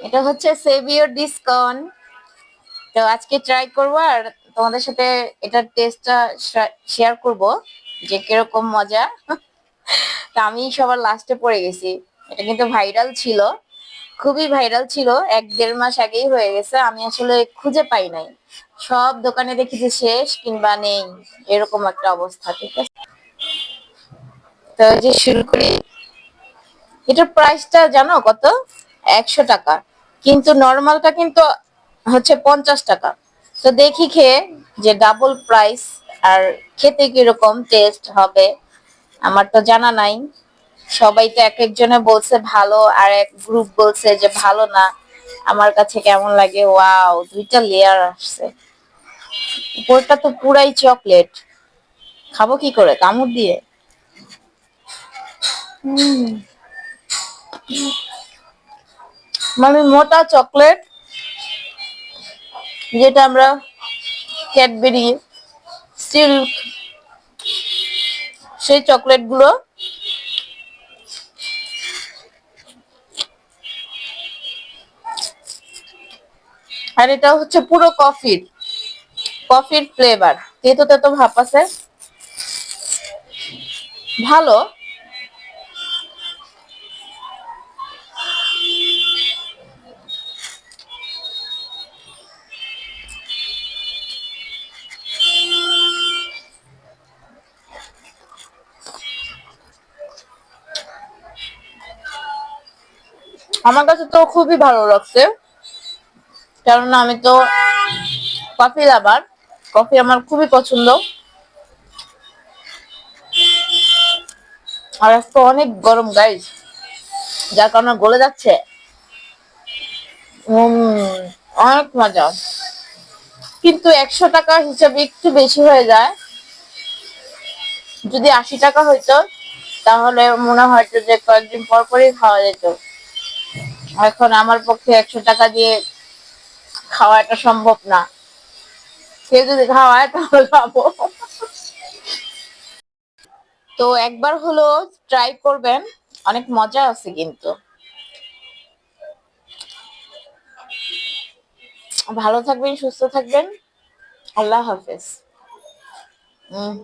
এটা হচ্ছে সেভিওর ডিসকন তো আজকে ট্রাই করব আর তোমাদের সাথে এটার টেস্টটা শেয়ার করব যে কীরকম মজা। তা আমি সবার লাস্টে পড়ে গেছি। এটা কিন্তু ভাইরাল ছিল। খুবই ভাইরাল ছিল। এক দেড় মাস আগেই হয়ে গেছে। আমি আসলে খুঁজে পাই নাই। সব দোকানে দেখি যে শেষ কিংবা নেই। এরকম একটা অবস্থা, ঠিক আছে? তো যে শুরু করি। এটার প্রাইসটা জানো কত? একশো টাকা। কিন্তু নর্মালটা কিন্তু হচ্ছে পঞ্চাশ টাকা। তো দেখি খেয়ে যে ডাবল প্রাইস আর খেতে কীরকম টেস্ট হবে। আমার তো জানা নাই। সবাই তো এক একজনে বলছে ভালো আর এক গ্রুপ বলছে যে ভালো না। আমার কাছে কেমন লাগে? ওয়াও দুইটা লেয়ার আসছে। উপরটা তো পুরাই চকলেট খাব কি করে? কামড় দিয়ে? হুম। মানে মোটা চকলেট, যেটা আমরা ক্যাডবেরি, সিল্ক, সেই চকলেটগুলো আর এটা হচ্ছে পুরো কফির কফির ফ্লেভার তেতো তেতো ভাপ আছে। ভালো। আমার কাছে তো খুবই ভালো লাগছে। কারণ আমি তো কফি লাভার কফি আমার খুবই পছন্দ। আর আজকে অনেক গরম গাইজ যার কারণে গলে যাচ্ছে। অনেক মজা। কিন্তু একশো টাকা হিসাবে একটু বেশি হয়ে যায়। যদি আশি টাকা হইতো, তাহলে মনে হয়তো যে কয়েকদিন পর পরই খাওয়া যেত। এখন আমার পক্ষে একশো টাকা দিয়ে খাওয়াটা সম্ভব না। কেউ যদি খাওয়ায় তাহলে খাব। তো একবার হলো ট্রাই করবেন, অনেক মজা আছে কিন্তু। ভালো থাকবেন, সুস্থ থাকবেন। আল্লাহ হাফেজ। উম।